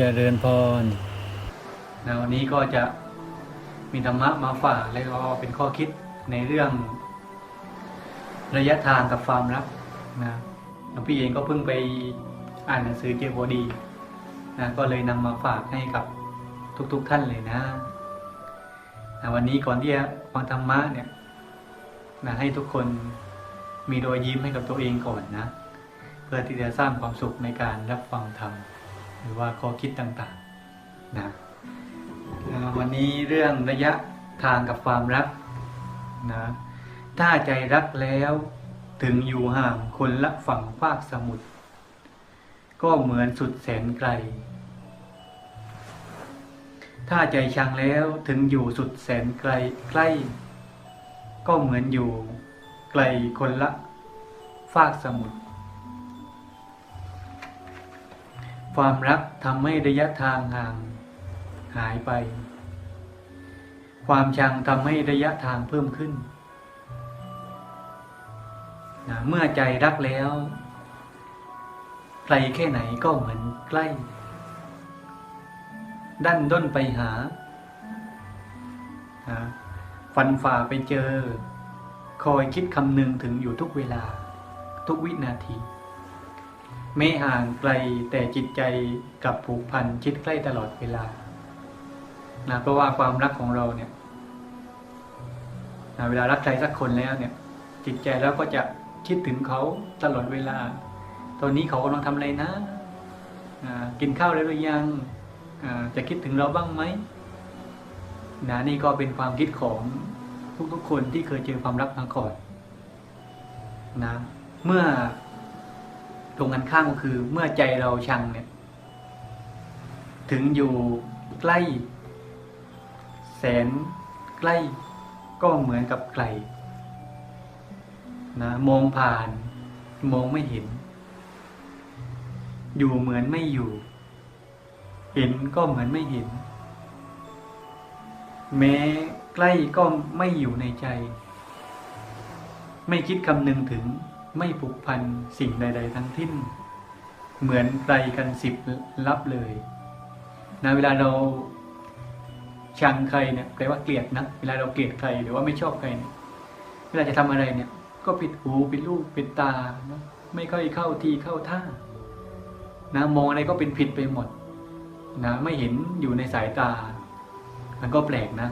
เจริญพรนะวันนี้ก็จะมีธรรมะมาฝากแล้วก็เป็นข้อคิดในเรื่อง ระยะทางกับความรักนะหลวงพี่เองก็เพิ่งไปอ่านหนังสือเจโบดีนะก็เลยนำมาฝากให้กับทุกๆทท่านเลยนะนะวันนี้ก่อนที่จะฟังธรรมะเนี่ยนะให้ทุกคนมีรอยยิ้มให้กับตัวเองก่อนนะ เพื่อที่จะสร้างความสุขในการรับฟังธรรม หรือว่าข้อคิดต่างๆนะวันนี้เรื่องระยะทางกับความรักนะถ้าใจรักแล้วถึงอยู่ห่างคนละฝั่งฟากสมุทรก็เหมือนสุดแสนไกล ถ้าใจชังแล้วถึงอยู่สุดแสนไกลใกล้ ก็เหมือนอยู่ไกลคนละฟากสมุทร ความรักทำให้ระยะทางห่างหายไป ความชังทำให้ระยะทางเพิ่มขึ้นนะเมื่อใจรักแล้วไกลแค่ไหนก็เหมือนใกล้ ดันด้นไปหาฟันฝ่าไปเจอ คอยคิดคำนึงถึงอยู่ทุกเวลา ทุกวินาที ไม่ห่างไกลแต่จิตใจกับผูกพันชิดใกล้ตลอดเวลานะเพราะว่าความรักของเราเนี่ยนะเวลารักใครสักคนแล้วเนี่ย จิตใจเราก็จะคิดถึงเขาตลอดเวลา ตอนนี้เขากำลังทำอะไรนะอ่ากินข้าวแล้วหรือยังจะคิดถึงเราบ้างไหมนะนี่ก็เป็นความคิดของทุกๆคนที่เคยเจอความรักมาก่อนนะเมื่อ ตรงกันข้ามก็คือ เมื่อใจเราชังเนี่ย ถึงอยู่ใกล้ แสนใกล้ก็เหมือนกับไกลนะมองผ่าน มองไม่เห็น อยู่เหมือนไม่อยู่ เห็นก็เหมือนไม่เห็น แม้ใกล้ก็ไม่อยู่ในใจ ไม่คิดคำนึงถึง ไม่ผูกพันสิ่งใด ๆ ทั้งทิ้น เหมือนไกลกันสิบลับเลยนะเวลาเราชังใครเนี่ยแปลว่าเกลียดนะเวลาเราเกลียดใครหรือว่าไม่ชอบใครเนี่ยเวลาจะทำอะไรเนี่ย ก็ปิดหูปิดลูกปิดตานะไม่ค่อยเข้าทีเข้าท่านะมองอะไรก็เป็นผิดไปหมดนะไม่เห็นอยู่ในสายตา มันก็แปลกนะ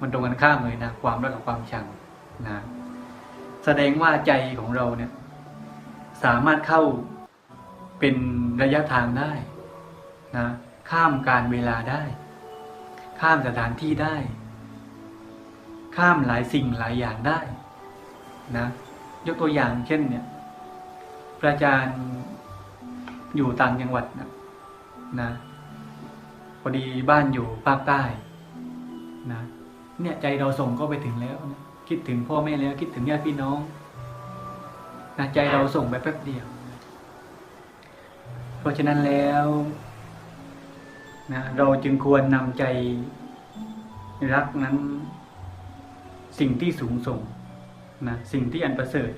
มันตรงกันข้ามเลยนะ ความรักกับความชังนะ แสดงว่าใจของเราเนี่ยสามารถเข้าเป็นระยะทางได้นะข้ามการเวลาได้ ข้ามสถานที่ได้ ข้ามหลายสิ่งหลายอย่างได้นะยกตัวอย่างเช่นเนี่ยพระอาจารย์อยู่ต่างจังหวัดนะนะพอดีบ้านอยู่ภาคใต้นะเนี่ยใจเราส่งก็ไปถึงแล้วนะ คิดถึงพ่อแม่แล้ว คิดถึงญาติพี่น้องนะใจเราส่งไปแป๊บเดียว เพราะฉะนั้นแล้วนะเราจึงควรนำใจรักนั้น สิ่งที่สูงส่งนะสิ่งที่อันประเสริฐ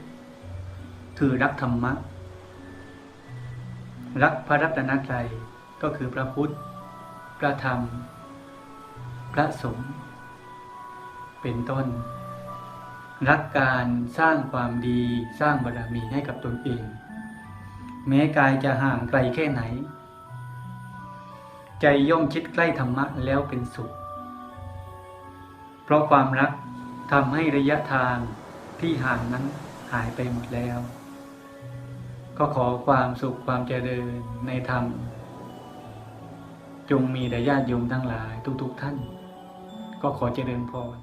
คือรักธรรมะ รักพระรัตนตรัยก็คือพระพุทธ พระธรรม พระสงฆ์เป็นต้น รักการสร้างความดีสร้างบารมีให้กับตนเอง แม้กายจะห่างไกลแค่ไหน ใจย่อมคิดใกล้ธรรมะแล้วเป็นสุข เพราะความรักทำให้ระยะทางที่ห่างนั้นหายไปหมดแล้ว ก็ขอความสุขความเจริญในธรรม จงมีแด่ญาติโยมทั้งหลายทุกๆท่าน ก็ขอเจริญพร